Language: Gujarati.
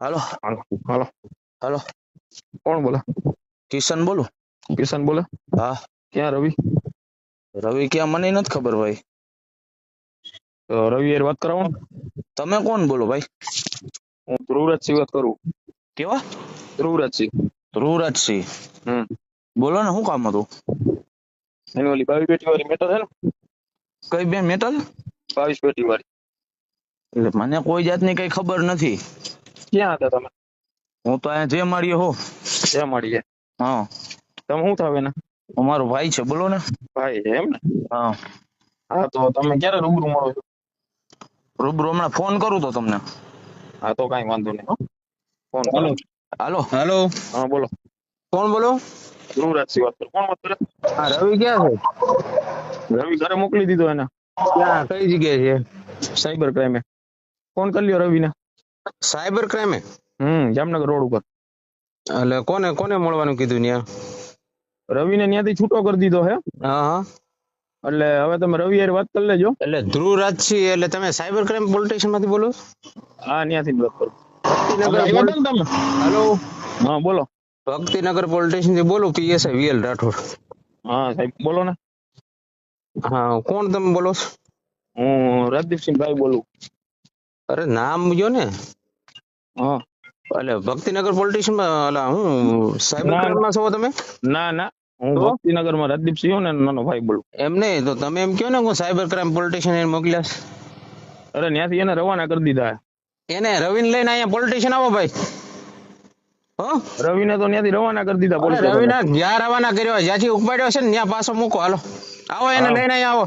હાલો. હાલો હાલો. કોણ બોલે? કિશન બોલો? કિશન બોલે? હા. ક્યાં રવિ? રવિ ક્યાં? મને નથી ખબર ભાઈ. રવિ યાર વાત કરાવો તમે કોણ બોલો ભાઈ? હું ધ્રુવરાજસિંહ વાત કરું. કેવા? ધ્રુવરાજસિંહ. ધ્રુવરાજસિંહ. હમ. બોલો ને શું કામ હતું? એની ઓલી બાવીસ પેટી વાળી મેટલ છે ને? કઈ બે મેટલ બાવીસ પેટી વાળી. એટલે મને કોઈ જાતની કઈ ખબર નથી. ક્યાં હતા તમે? હું તો અહીંયા જે માળીએ હો. જે મળીએ હા. તમે શું થાવ એના? અમારો ભાઈ છે બોલો ને. ભાઈ છે એમ ને? હા. હા તો તમે ક્યારે રૂબરૂ મળો છો? રૂબરૂ હમણાં ફોન કરું તો તમને. હા તો કઈ વાંધો નહીં હો. ફોન કરો. હાલો. હાલો. હા બોલો. કોણ બોલો? ધ્રુવરાજસિંહ વાત કરો કોણ વાત કરે? હા રવિ ક્યાં છે? રવિ ઘરે મોકલી દીધો એને. ક્યાં કઈ જગ્યાએ છે? સાયબર ક્રાઇમે. ફોન કરી લ્યો રવિને? સાયબર ક્રાઇમે? હમ જામનગર રોડ ઉપર. એટલે કોને કોને મળવાનું કીધું રવિ રવિને ત્યાંથી છૂટો કરી દીધો હે. હા. હા એટલે હવે તમે રવિ યાર વાત કરી લેજો. એટલે ધ્રુવ રાજસિંહ એટલે તમે સાયબર ક્રાઇમ પોલીસ સ્ટેશનમાંથી બોલો? હા ત્યાંથી વાત કરું. ભક્તિનગર તમે? હેલો? હા બોલો. ભક્તિનગર પોલીસ સ્ટેશનથી બોલું પીએસઆઈ વીએલ રાઠોડ. હા સાહેબ બોલો ને. હા કોણ તમે બોલો છો? હું રાજદીપસિંહ ભાઈ બોલું. અરે નામ જો ને. હા. એટલે ભક્તિનગર પોલિટિશિયનમાં એટલે હું સાયબર ક્રાઇમમાં છો તમે? ના ના. હું? ભક્તિનગરમાં રાજદીપસિંહ હું ને નાનો ભાઈ બોલું. એમ નહીં તો તમે એમ કહો ને હું સાયબર ક્રાઇમ પોલિટિશિયન એને મોકલ્યા અરે ત્યાંથી એને રવાના કરી દીધા. એને રવિન લઈને અહીંયા પોલિટિશિયન આવો ભાઈ. હો? રવિને તો ત્યાંથી રવાના કરી દીધા રવિના જ્યાં રવાના કર્યો જ્યાંથી ઉપાડ્યો છે ને ત્યાં પાછો મૂકો હાલો. આવો એને લઈને અહીંયા આવો.